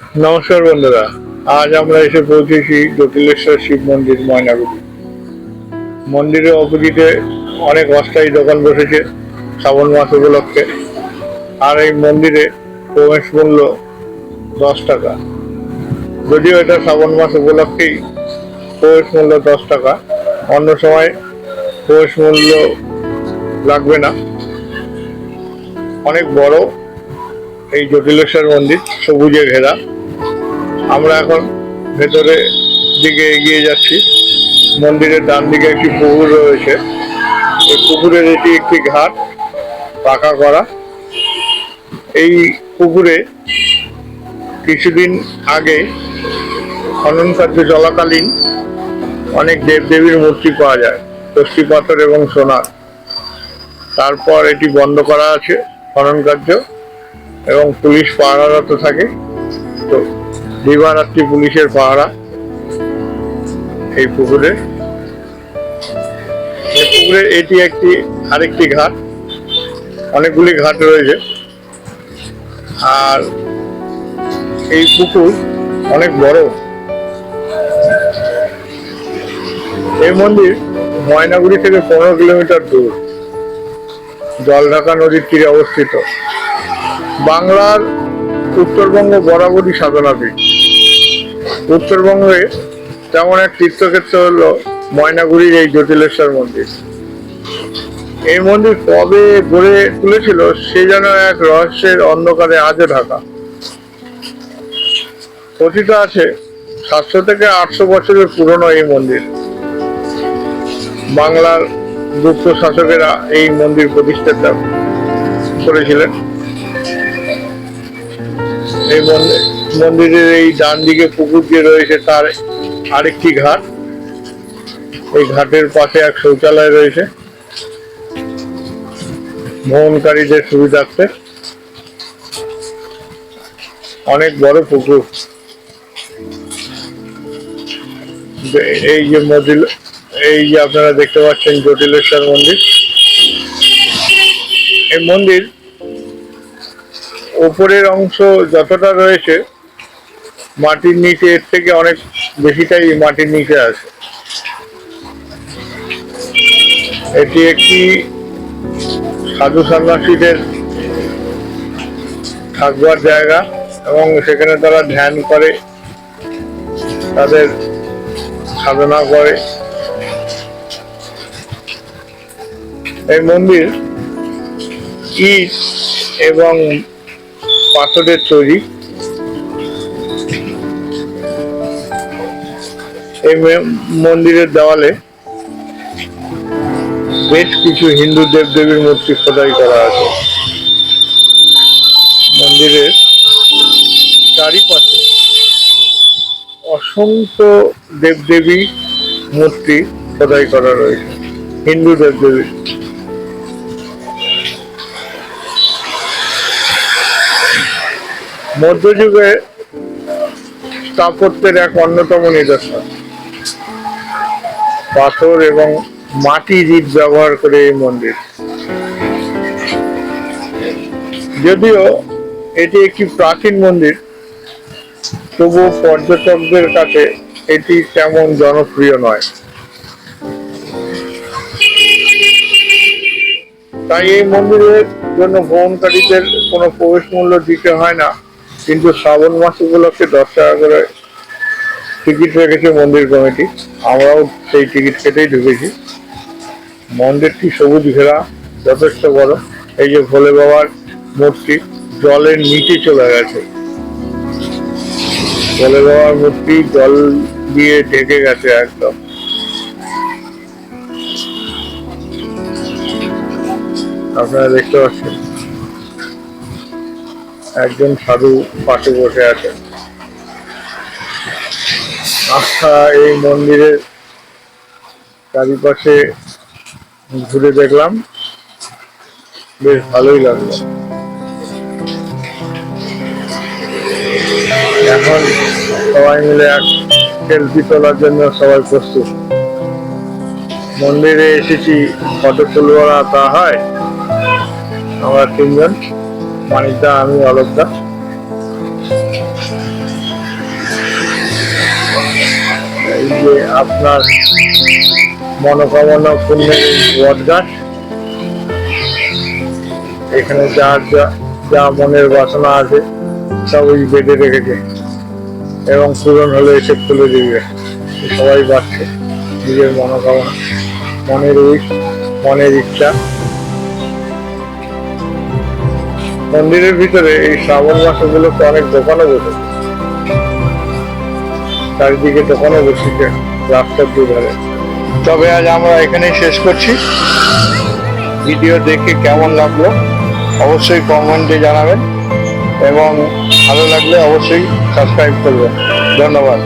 নমস্কার বন্ধুরা, আজ আমরা এসে পৌঁছেছি জটিলেশ্বর শিব মন্দির, ময়নাগুড়ি। মন্দিরের অপোজিটে অনেক অস্থায়ী দোকান বসেছে শ্রাবণ মাস উপলক্ষে। আর এই মন্দিরে প্রবেশ মূল্য দশ টাকা। যদিও এটা শ্রাবণ মাস উপলক্ষেই প্রবেশ মূল্য দশ টাকা, অন্য সময় প্রবেশ মূল্য লাগবে না। অনেক বড় এই জটিলেশ্বর মন্দির সবুজে ঘেরা। আমরা এখন ভেতরে দিকে এগিয়ে যাচ্ছি। মন্দিরের ডান দিকে একটি পুকুর রয়েছে। এই পুকুরের এটি একটি ঘাট, পাকা করা। এই পুকুরে কিছুদিন আগে খনন কার্য চলাকালীন অনেক দেবদেবীর মূর্তি পাওয়া যায় ষষ্ঠী পাথর এবং সোনার। তারপর এটি বন্ধ করা আছে খনন কার্য এবং পুলিশ পাহারারত থাকে। তো দিবারাত্রি পুলিশের পাহারা এই পুকুরে। পুকুরে এটি একটি, আরেকটি ঘাট। অনেকগুলি ঘাট রয়েছে। আর এই পুকুর অনেক বড়। এই মন্দির ময়নাগুড়ি থেকে পনেরো কিলোমিটার দূর। জলঢাকা নদীর তীরে অবস্থিত। বাংলার উত্তরবঙ্গ বরাবরই সাধনাপীঠ উত্তরবঙ্গে তেমন এক তীর্থক্ষেত্র হলো ময়নাগুড়ির এই জটিলেশ্বর মন্দির। এই মন্দির কবে গড়ে তুলেছিল সে যেন এক রহস্যের অন্ধকারে আজও ঢাকা। কথিত আছে, সাতশো থেকে আটশো বছরের পুরনো এই মন্দির। বাংলার গুপ্ত শাসকেরা এই মন্দির প্রতিষ্ঠা করেছিলেন। এই মন্দির মন্দিরের এই ডান দিকে পুকুর যে রয়েছে, তার আরেকটি ঘাট। এই ঘাটের পাশে এক শৌচালয় রয়েছে। ভ্রমণকারীদের সুবিধার্থে। অনেক বড় পুকুর। এই যে মন্দির এই যে আপনারা দেখতে পাচ্ছেন জটিলেশ্বর মন্দির। এই মন্দির ওপরের অংশ যতটা রয়েছে মাটির নিচে এর থেকে অনেক বেশিটাই মাটির নিচে আছে। এটি একটি সাধু সন্ন্যাসীদের থাকবার জায়গা এবং সেখানে তারা ধ্যান করে, তাদের সাধনা করে। এই মন্দির ইট এবং পাথরের তৈরি। এই মন্দিরের দেওয়ালে বেশ কিছু হিন্দু দেবদেবীর মূর্তি খোদাই করা আছে। মন্দিরের চারিপাশে অসংখ্য দেবদেবী মূর্তি খোদাই করা রয়েছে, হিন্দু দেবদেবীর মধ্যযুগে স্থাপত্যের এক অন্যতম নিদর্শন। পাথর এবং মাটি ইট ব্যবহার করে এই মন্দির। যদিও এটি একটি প্রাচীন মন্দির তবু পর্যটকদের কাছে এটি তেমন জনপ্রিয় নয়। তাই এই মন্দিরের জন্য ভ্রমণকারীদের কোনো প্রবেশ মূল্য দিতে হয় না, কিন্তু শ্রাবণ মাস উপলক্ষে দশ টাকা করে টিকিট রেখেছে মন্দির কমিটি। আমরাও সেই টিকিট কেটেই ঢুকেছি। মন্দিরটি সবুজ ঘেরা, যথেষ্ট বড়। এই যে ভোলে বাবার মূর্তি, জলের নিচে চলে গেছে। ভোলে বাবার মূর্তি জল দিয়ে ঢেকে গেছে একদম। আপনারা দেখতে পাচ্ছেন, একজন সাধু পাশে বসে আছে। আস্থা এই মন্দিরের চারিপাশে ঘুরে দেখলাম। বেশ ভালোই লাগল। এখন সবাই মিলে এক সেলফি তোলার জন্য সবাই প্রস্তুত। মন্দিরে এসেছি, ফটো তুলবো না তা হয়। আমরা তিনজন, মানিকদা, আমি, অলোকদা। এই যে আপনার মনোকামনা পূর্ণের বট গাছ এখানে যা যা মনের বাসনা আছে, সব ওই বেঁধে রেখেছে এবং পূরণ হলে এসে খুলে দিবে। সবাই পাচ্ছে নিজের মনোকামনা, মনের উইশ, মনের ইচ্ছা। মন্দিরের ভিতরে এই শ্রাবণ মাসগুলোতে অনেক দোকানও বসে চারিদিকে দোকানও বসেছে, রাস্তার দুধারে। তবে আজ আমরা এখানেই শেষ করছি। ভিডিও দেখে কেমন লাগল অবশ্যই কমেন্টে জানাবেন এবং ভালো লাগলে অবশ্যই সাবস্ক্রাইব করবেন। ধন্যবাদ।